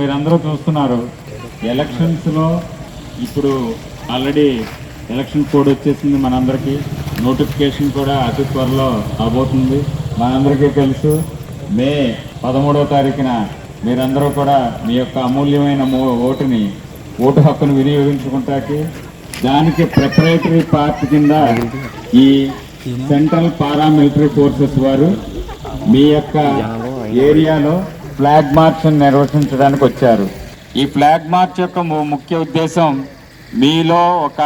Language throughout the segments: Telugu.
మీరందరూ చూస్తున్నారు. ఎలక్షన్స్లో ఇప్పుడు ఆల్రెడీ ఎలక్షన్ కోడ్ వచ్చేసింది మనందరికీ. నోటిఫికేషన్ కూడా అతి త్వరలో అవబోతుంది మనందరికీ తెలుసు మే పదమూడవ తారీఖున మీరందరూ కూడా మీ యొక్క అమూల్యమైన ఓటుని ఓటు హక్కును వినియోగించుకుంటాకి దానికి ప్రిపరేటరీ పార్ట్ కింద ఈ సెంట్రల్ పారామిలిటరీ ఫోర్సెస్ వారు మీ యొక్క ఏరియాలో ఫ్లాగ్ మార్చ్ నిర్వహించడానికి వచ్చారు. ఈ ఫ్లాగ్ మార్చ్ యొక్క ము- ముఖ్య ఉద్దేశం మీలో ఒక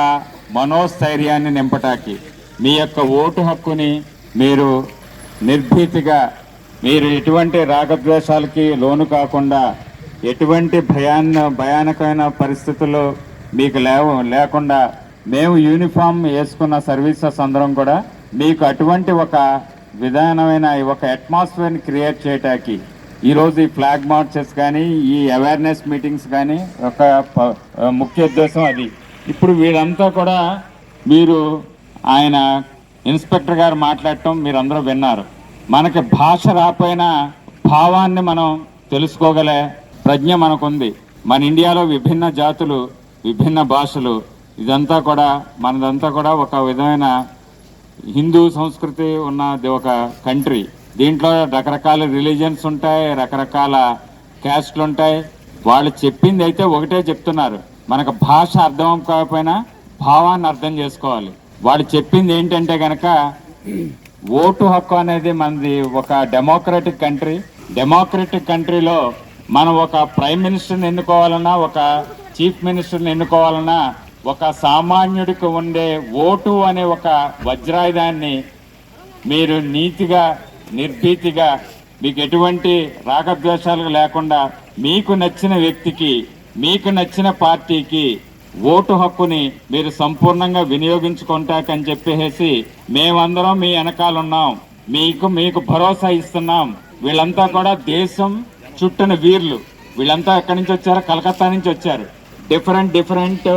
మనోస్థైర్యాన్ని నింపటానికి మీ యొక్క ఓటు హక్కుని మీరు నిర్భీతిగా మీరు ఎటువంటి రాగద్వేషాలకి లోను కాకుండా ఎటువంటి భయాన్న భయానకమైన పరిస్థితులు మీకు లేవు లేకుండా మేము యూనిఫామ్ వేసుకున్న సర్వీసెస్ అందరం కూడా మీకు అటువంటి ఒక విధానమైన ఒక అట్మాస్ఫియర్ని క్రియేట్ చేయటానికి ఈరోజు ఈ ఫ్లాగ్ మార్చెస్ కానీ ఈ అవేర్నెస్ మీటింగ్స్ కానీ ఒక ముఖ్య ఉద్దేశం అది. ఇప్పుడు వీళ్ళంతా కూడా మీరు ఆయన ఇన్స్పెక్టర్ గారు మాట్లాడటం మీరు అందరూ విన్నారు. మనకి భాష రాపోయినా భావాన్ని మనం తెలుసుకోగలే ప్రజ్ఞ మనకుంది. మన ఇండియాలో విభిన్న జాతులు విభిన్న భాషలు ఇదంతా కూడా మనదంతా కూడా ఒక విధమైన హిందూ సంస్కృతి ఉన్నది ఒక కంట్రీ. దీంట్లో రకరకాల రిలీజన్స్ ఉంటాయి రకరకాల క్యాస్ట్లు ఉంటాయి. వాళ్ళు చెప్పింది అయితే ఒకటే చెప్తున్నారు. మనకు భాష అర్థం కాకపోయినా భావాన్ని అర్థం చేసుకోవాలి. వాళ్ళు చెప్పింది ఏంటంటే కనుక ఓటు హక్కు అనేది మనది ఒక డెమోక్రటిక్ కంట్రీ. డెమోక్రటిక్ కంట్రీలో మనం ఒక ప్రైమ్ మినిస్టర్ని ఎన్నుకోవాలన్నా ఒక చీఫ్ మినిస్టర్ని ఎన్నుకోవాలన్నా ఒక సామాన్యుడికి ఉండే ఓటు అనే ఒక వజ్రాయుధాన్ని మీరు నీతిగా నిర్భీతిగా మీకు ఎటువంటి రాగద్వేషాలు లేకుండా మీకు నచ్చిన వ్యక్తికి మీకు నచ్చిన పార్టీకి ఓటు హక్కుని మీరు సంపూర్ణంగా వినియోగించుకుంటాకని చెప్పేసి మేమందరం మీ వెనకాల ఉన్నాం మీకు మీకు భరోసా ఇస్తున్నాం. వీళ్ళంతా కూడా దేశం చుట్టన వీర్లు. వీళ్ళంతా ఎక్కడి నుంచి వచ్చారో కలకత్తా నుంచి వచ్చారు. డిఫరెంట్ డిఫరెంట్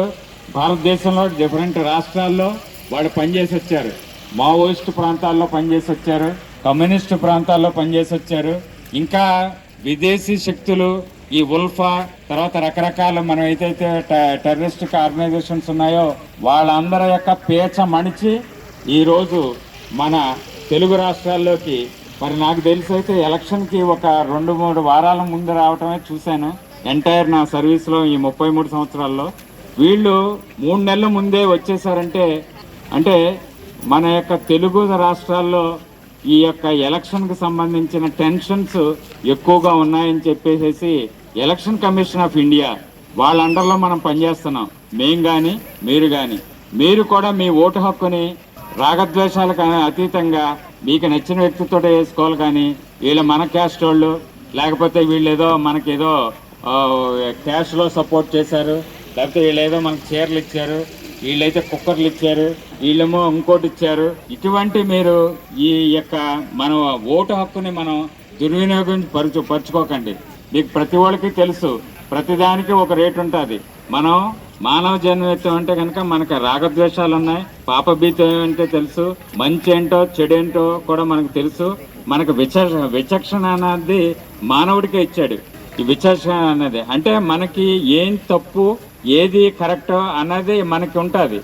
భారతదేశంలో డిఫరెంట్ రాష్ట్రాల్లో వాళ్ళు పనిచేసి వచ్చారు. మావోయిస్ట్ ప్రాంతాల్లో పనిచేసి వచ్చారు. కమ్యూనిస్ట్ ప్రాంతాల్లో పనిచేసి వచ్చారు ఇంకా విదేశీ శక్తులు ఈ ఉల్ఫా తర్వాత రకరకాల మనం ఏదైతే టెర్రరిస్ట్ ఆర్గనైజేషన్స్ ఉన్నాయో వాళ్ళందరి యొక్క పేచ మణిచి ఈరోజు మన తెలుగు రాష్ట్రాల్లోకి మరి నాకు తెలిసి అయితే ఎలక్షన్కి ఒక రెండు మూడు వారాల ముందు రావటమే చూశాను. ఎంటైర్ నా సర్వీస్లో ఈ ముప్పై మూడు సంవత్సరాల్లో. వీళ్ళు మూడు నెలల ముందే వచ్చేసారంటే అంటే మన యొక్క తెలుగు రాష్ట్రాల్లో ఈ యొక్క ఎలక్షన్కి సంబంధించిన టెన్షన్స్ ఎక్కువగా ఉన్నాయని చెప్పేసి ఎలక్షన్ కమిషన్ ఆఫ్ ఇండియా వాళ్ళ అండర్లో మనం పనిచేస్తున్నాం. మేం కానీ మీరు కానీ మీరు కూడా మీ ఓటు హక్కుని రాగద్వేషాలకు అతీతంగా మీకు నచ్చిన వ్యక్తితో వేసుకోవాలి కానీ వీళ్ళు మన క్యాస్ట్ వాళ్ళు లేకపోతే వీళ్ళు ఏదో మనకేదో క్యాష్లో సపోర్ట్ చేశారు లేకపోతే వీళ్ళు ఏదో మనకు చీరలు ఇచ్చారు వీళ్ళైతే కుక్కర్లు ఇచ్చారు వీళ్ళేమో ఇంకోటి ఇచ్చారు. ఇటువంటి మీరు ఈ యొక్క మన ఓటు హక్కుని మనం దుర్వినియోగం పరుచు పరుచుకోకండి. మీకు ప్రతి వాళ్ళకి తెలుసు ప్రతిదానికి ఒక రేటు ఉంటుంది. మనం మానవ జన్మత్వం అంటే కనుక మనకు రాగద్వేషాలు ఉన్నాయి పాపభీతం ఏమంటే తెలుసు మంచి ఏంటో చెడేంటో కూడా మనకు తెలుసు. మనకు విచక్ష విచక్షణ అనేది మానవుడికే ఇచ్చాడు. ఈ విచక్షణ అనేది అంటే మనకి ఏం తప్పు ఏది కరెక్ట్ అన్నది మనకి ఉంటుంది.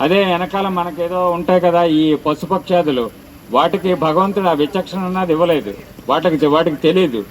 అదే వెనకాల మనకేదో ఉంటాయి కదా ఈ పశుపక్షాదులు వాటికి భగవంతుడు ఆ విచక్షణ అన్నది ఇవ్వలేదు. వాటికి వాటికి తెలియదు